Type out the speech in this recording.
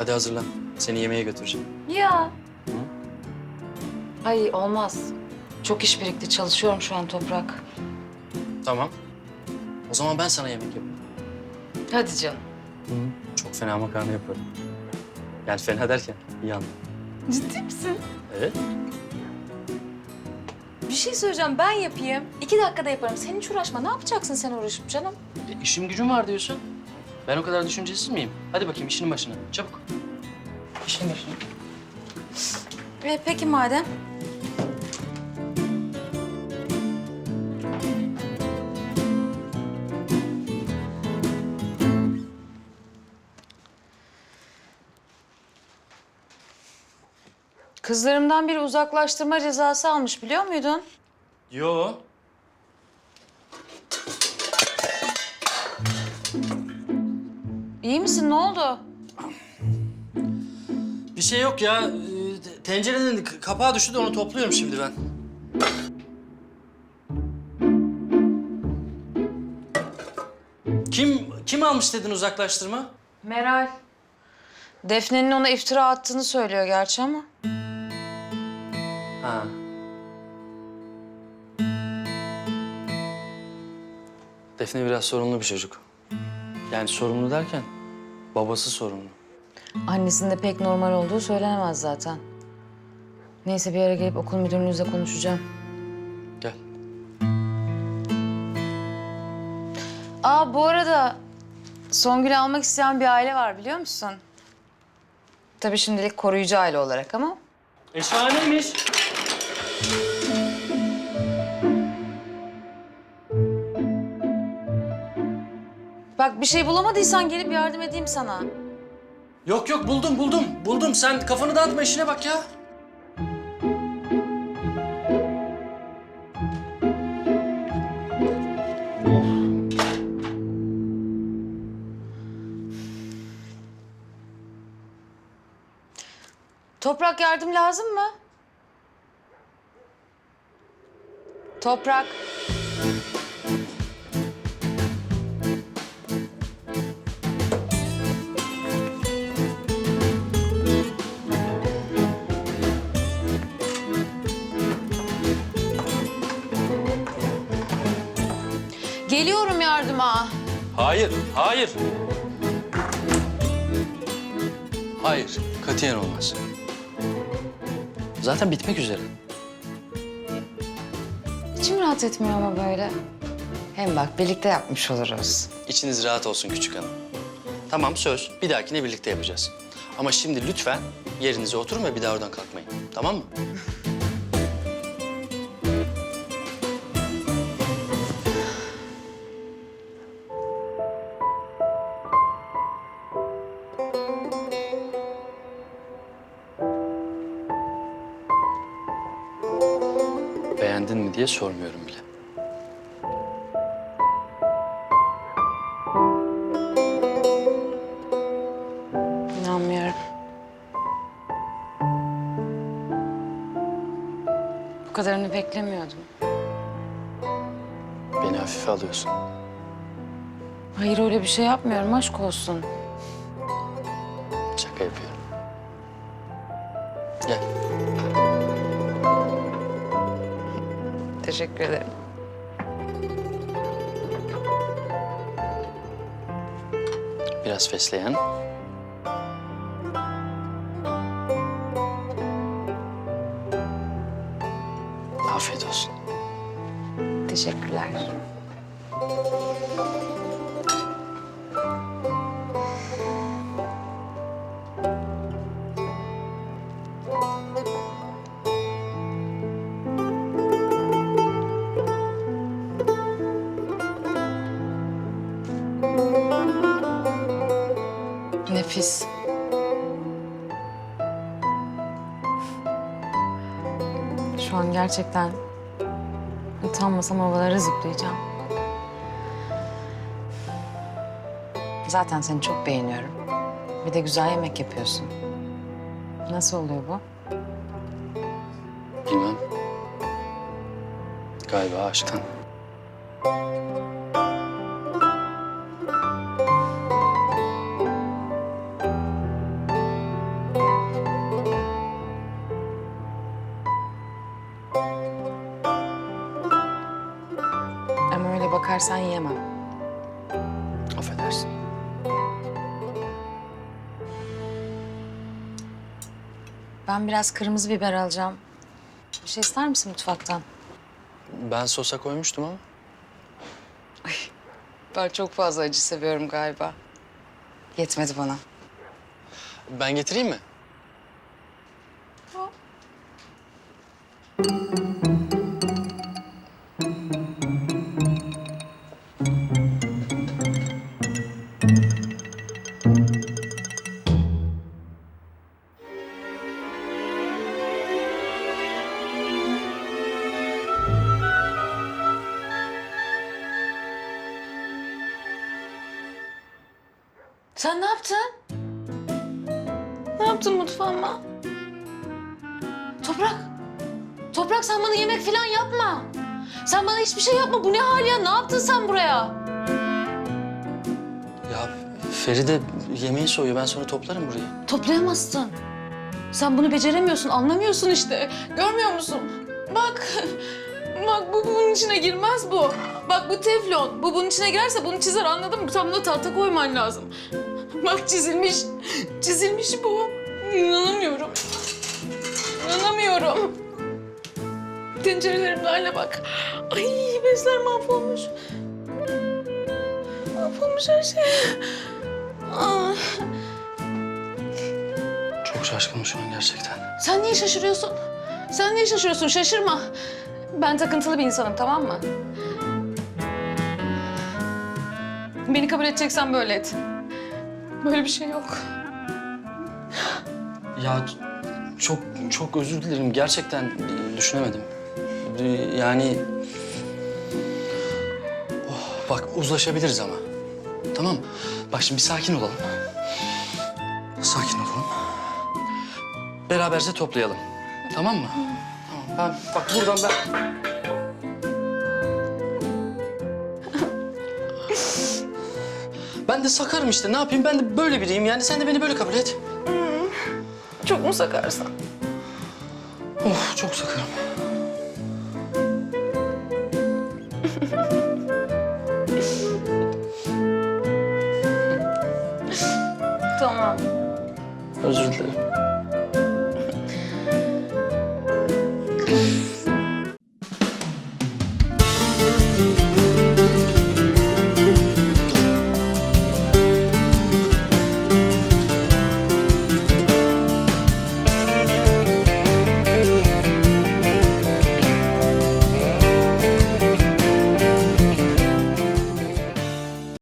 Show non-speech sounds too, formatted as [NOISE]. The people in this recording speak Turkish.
Hadi hazırlan. Seni yemeğe götüreceğim. Ya. Ay olmaz. Çok iş birikti. Çalışıyorum şu an Toprak. Tamam. O zaman ben sana yemek yapayım. Hadi canım. Çok fena makarna yaparım. Yani fena derken iyi anla. Ciddi misin? Evet. Bir şey söyleyeceğim. Ben yapayım. İki dakikada yaparım. Sen hiç uğraşma. Ne yapacaksın sen uğraşıp canım? E, işim gücüm var diyorsun. Ben o kadar düşüncesiz miyim? Hadi bakayım işinin başına. Çabuk. İşinin başına. E, peki madem. Kızlarımdan biri uzaklaştırma cezası almış biliyor muydun? Yo. İyi misin? Ne oldu? Bir şey yok ya. Ee, te- Tencerenin kapağı düştü de onu topluyorum şimdi ben. Kim kim almış dedin uzaklaştırma? Meral. Defne'nin ona iftira attığını söylüyor gerçi ama. Ha. Defne biraz sorunlu bir çocuk. Yani sorumlu derken babası sorumlu. Annesinin de pek normal olduğu söylenemez zaten. Neyse bir ara gelip okul müdürünüzle konuşacağım. Gel. Aa bu arada Songül'ü almak isteyen bir aile var biliyor musun? Tabii şimdilik koruyucu aile olarak ama. E şahaneymiş. Bak bir şey bulamadıysan gelip yardım edeyim sana. Yok yok buldum buldum. Buldum. Sen kafanı dağıtma işine bak ya. Toprak yardım lazım mı? Toprak. Geliyorum yardıma. Hayır, hayır. Hayır, katiyen olmaz. Zaten bitmek üzere. İçim rahat etmiyor ama böyle. Hem bak birlikte yapmış oluruz. İçiniz rahat olsun küçük hanım. Tamam söz, bir dahakine birlikte yapacağız. Ama şimdi lütfen yerinize oturun ve bir daha oradan kalkmayın. Tamam mı? Beğendin mi diye sormuyorum bile. İnanmıyorum. Bu kadarını beklemiyordum. Beni hafife alıyorsun. Hayır öyle bir şey yapmıyorum aşk olsun. Şaka yapıyorum. Teşekkür ederim. Biraz fesleğen. Afiyet olsun. Teşekkürler. Nefis. Şu an gerçekten utanmasam havalara zıplayacağım. Zaten seni çok beğeniyorum. Bir de güzel yemek yapıyorsun. Nasıl oluyor bu? Bilmem. Galiba aşktan. Bakarsan yiyemem. Affedersin. Ben biraz kırmızı biber alacağım. Bir şey ister misin mutfaktan? Ben sosa koymuştum ama. Ben çok fazla acı seviyorum galiba. Yetmedi bana. Ben getireyim mi? Sen ne yaptın? Ne yaptın mutfağıma? Toprak. Toprak sen bana yemek falan yapma. Sen bana hiçbir şey yapma. Bu ne hal ya? Ne yaptın sen buraya? Ya Feride yemeği soğuyor. Ben sonra toplarım burayı. Toplayamazsın. Sen bunu beceremiyorsun, anlamıyorsun işte. Görmüyor musun? Bak, [LAUGHS] bak bu bunun içine girmez bu. Bak bu teflon. Bu bunun içine girerse bunu çizer anladın mı? Sen buna tahta koyman lazım. Bak çizilmiş. Çizilmiş bu. İnanamıyorum. İnanamıyorum. Tencerelerin haline bak. Ay bezler mahvolmuş. Mahvolmuş her şey. Ah. Çok şaşkınım şu an gerçekten. Sen niye şaşırıyorsun? Sen niye şaşırıyorsun? Şaşırma. Ben takıntılı bir insanım tamam mı? Beni kabul edeceksen böyle et. Böyle bir şey yok. Ya çok çok özür dilerim. Gerçekten düşünemedim. E, Yani... Oh, bak uzlaşabiliriz ama. Tamam? Bak şimdi bir sakin olalım. Sakin olalım. Beraberce toplayalım. Tamam mı? Tamam. Ben bak buradan ben... Ben de sakarım işte. Ne yapayım? Ben de böyle biriyim. Yani sen de beni böyle kabul et. Çok mu sakarsın? Of çok sakarım. [LAUGHS] Tamam. Özür dilerim.